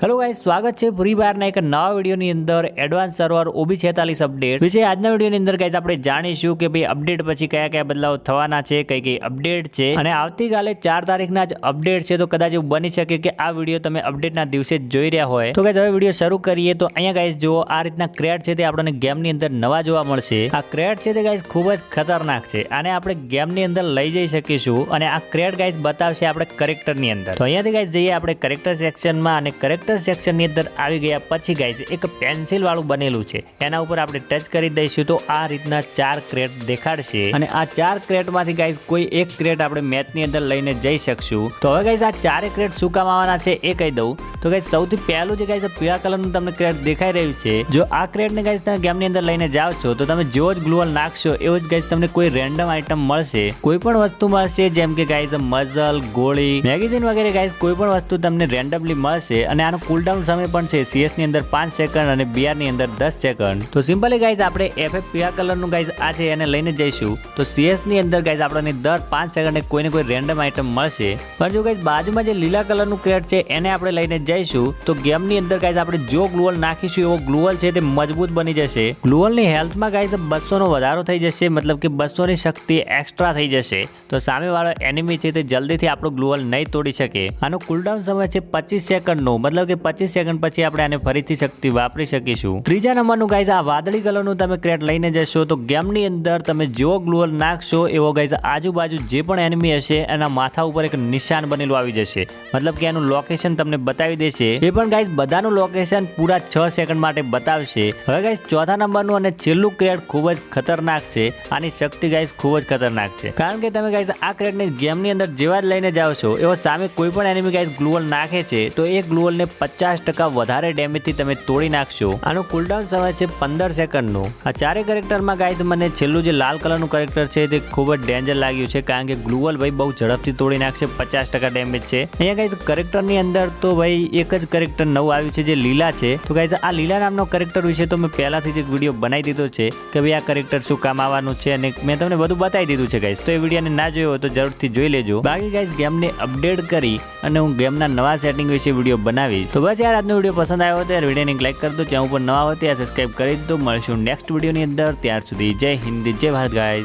Hello guys સ્વાગત છે free ફાયરના એક નવા વિડીયોની અંદર. એડવાન્સ સર્વર ઓબી છેતાલીસ અપડેટ વિશે આજના વિડીયોની અંદર ગાઈસ આપણે જાણીશું કે ભાઈ અપડેટ પછી કયા કયા બદલાવ થવાના છે, કઈ કઈ અપડેટ છે. અને આવતીકાલે ચાર તારીખના જ અપડેટ છે, તો કદાચ એવું બની શકે કે આ વીડિયો તમે અપડેટના દિવસે જોઈ રહ્યા હોય. તો ગાઈસ હવે વીડિયો શરૂ કરીએ, તો અહીંયા ગાઈસ જુઓ, આ રીતના ક્રેડ છે તે આપણને ગેમની અંદર નવા જોવા મળશે. આ ક્રેડ છે તે ગાઈસ ખૂબ જ ખતરનાક છે. આને આપણે ગેમની અંદર લઈ જઈ શકીશું અને આ ક્રેડ ગાઈસ બતાવશે આપણે કરેક્ટરની અંદર. તો અહીંયાથી ગાઈસ જઈએ આપણે કરેક્ટર સેક્શનમાં અને કરેક્ટર સેક્શનની અંદર આવી ગયા પછી ગાઈસ એક પેન્સિલ વાળું બનેલું છે. એના ઉપર આપણે ટચ કરી દઈશું તો આ રીતના ચાર ક્રેટ દેખાડશે. અને આ ચાર ક્રેટમાંથી ગાઈઝ કોઈ એક ક્રેટ આપણે મેથની અંદર લઈને જઈ શકશું. તો હવે ગાઈઝ આ ચારે ક્રેટ શું કામ આવવાના છે, એ કહી દઉં. તો ગાઈ સૌથી પહેલું જે ગાઈઝ પીળા કલરનું તમને ક્રેટ દેખાઈ રહ્યું છે, જો આ ક્રેટને ગાઈસ તમે ગેમની અંદર લઈને જાઓ છો, તો તમે જેવો જ ગ્લુઅલ નાખશો, એવો જ ગાઈસ તમને કોઈ રેન્ડમ આઇટમ મળશે. કોઈ પણ વસ્તુ મળશે, જેમ કે ગાઈસ મઝલ ગોળી મેગેઝિન વગેરે ગાઈઝ કોઈ પણ વસ્તુ તમને રેન્ડમલી મળશે, અને આનો કુલડાઉન સમય પણ છે સીએસની અંદર પાંચ સેકન્ડ અને BR ની અંદર દસ સેકન્ડ તો સિમ્પલી ગાઈઝ આપણે એફ પીળા કલરનું ગાઈઝ આ છે, એને લઈને જઈશું. તો સીએસની અંદર ગાઈઝ આપણને દર પાંચ સેકન્ડે કોઈને કોઈ રેન્ડમ આઇટમ મળશે. પણ જો ગાઈઝ બાજુમાં જે લીલા કલરનું ક્રેટ છે, એને આપણે લઈને જઈશું, તો ગેમની અંદર ગાઈઝ આપણે જો ગ્લુઅલ નાખીશું એવો ગ્લુઅલ છે તે મજબૂત બની જશે. ગ્લુઅલની હેલ્થમાં ગાઈઝ બસોનો વધારો થઈ જશે, મતલબ કે બસોની શક્તિ એક્સ્ટ્રા થઈ જશે. તો સામેવાળો એનિમી છે તે જલ્દીથી આપણો ગ્લુઅલ નહીં તોડી શકે. આનો કુલડાઉન સમય છે પચીસ સેકન્ડનો, મતલબ કે પચીસ સેકન્ડ પછી આપણે આને ફરીથી શક્તિ વાપરી શકીશું. ત્રીજા નંબરનું ગાઈઝ આ વાદળી કલરનું તમે ક્રેટ લઈને જશો, તો ગેમની અંદર તમે જેવો ગ્લુઅલ નાખશો એવો ગાઈઝ આજુબાજુ જે પણ એનિમી હશે, એના માથા ઉપર એક નિશાન બનેલું આવી જશે. મતલબ કે એનું લોકેશન તમને બતાવી દેશે. એ પણ ગાઈઝ બધાનું લોકેશન પૂરા છ સેકન્ડ માટે બતાવશે. હવે ગાઈસ ચોથા નંબરનું અને છેલ્લું ક્રેડ ખૂબ જ ખતરનાક છે. આની શક્તિ ગાઈસ ખૂબ જ ખતરનાક છે. કારણ કે તમે ગાઈસ આ ક્રેડને ગેમની અંદર જેવા જ લઈને જાઓ છો, એવો સામે કોઈ પણ એનિમી ગાઈસ ગ્લુઅલ નાખે છે, તો એ ગ્લુઅલને પચાસ ટકા વધારે ડેમેજથી તમે તોડી નાખશો. આનું કુલડાઉન સમય છે પંદર સેકન્ડનું આ ચારે કેરેક્ટરમાં ગાઈસ મને છેલ્લું જે લાલ કલરનું કેરેક્ટર છે તે ખૂબ જ ડેન્જર લાગ્યું છે, કારણ કે ગ્લુઅલ ભાઈ બહુ ઝડપથી તોડી નાખશે, પચાસ ટકા ડેમેજ છે. અહીંયા ગાઈસ કેરેક્ટરની અંદર તો ભાઈ એક જ કેરેક્ટર નવું આવ્યું છે જે લીલા છે. તો ગાઈઝ આ લીલા નામનો કેરેક્ટર વિશે તો મેં પહેલાથી જ એક વીડિયો બનાવી દીધો છે કે ભાઈ આ કેરેક્ટર શું કામ આવવાનું છે અને મેં તમને બધું બતાવી દીધું છે ગાઈઝ તો એ વિડીયોને ના જોયો હોય તો જરૂરથી જોઈ લેજો. બાકી ગાઈઝ ગેમને અપડેટ કરી અને હું ગેમના નવા સેટિંગ વિશે વીડિયો બનાવીશ. તો બસ યાર, આજનો વીડિયો પસંદ આવ્યો તો યાર વિડીયોને લાઈક કરી દો. ચેનલ પર નવા હોય ત્યાં સબસ્ક્રાઈબ કરી દો. મળશું નેક્સ્ટ વિડીયોની અંદર. ત્યાર સુધી જય હિન્દ, જય ભારત ગાઈઝ